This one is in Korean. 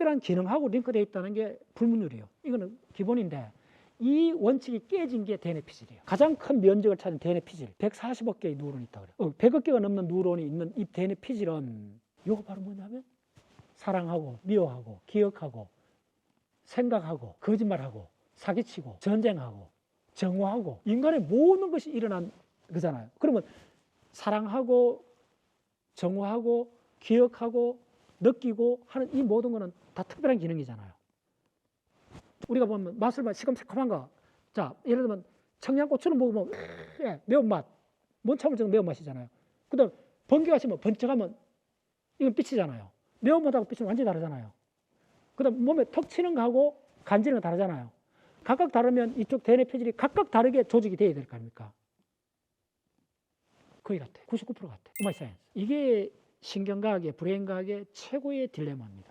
특별한 기능하고 링크되어 있다는 게 불문율이에요. 이거는 기본인데 이 원칙이 깨진 게 DNA 피질이에요. 가장 큰 면적을 차지한 DNA 피질, 140억 개의 뉴런이 있다 그래요. 어, 100억 개가 넘는 뉴런이 있는 이 DNA 피질은 이거 바로 뭐냐면 사랑하고 미워하고 기억하고 생각하고 거짓말하고 사기치고 전쟁하고 정오하고 인간의 모든 것이 일어난 거잖아요. 그러면 사랑하고 정오하고 기억하고 느끼고 하는 이 모든 거는 다 특별한 기능이잖아요. 우리가 보면 맛을 봐 새콤한 거. 자, 예를 들면 청양고추를 먹으면 예, 매운맛. 못 참을 정도 매운맛이잖아요. 그다음 번개가 치면 번쩍하면 이건 빛이잖아요. 매운맛하고 빛은 완전히 다르잖아요. 그다음 몸에 턱 치는 거하고 간지는 거 다르잖아요. 각각 다르면 이쪽 대뇌 표질이 각각 다르게 조직이 돼야 될 거 아닙니까? 거의 같아. 99% 같아. 오마이 사이언스. 이게 신경과학의 브레인 과학의 최고의 딜레마입니다.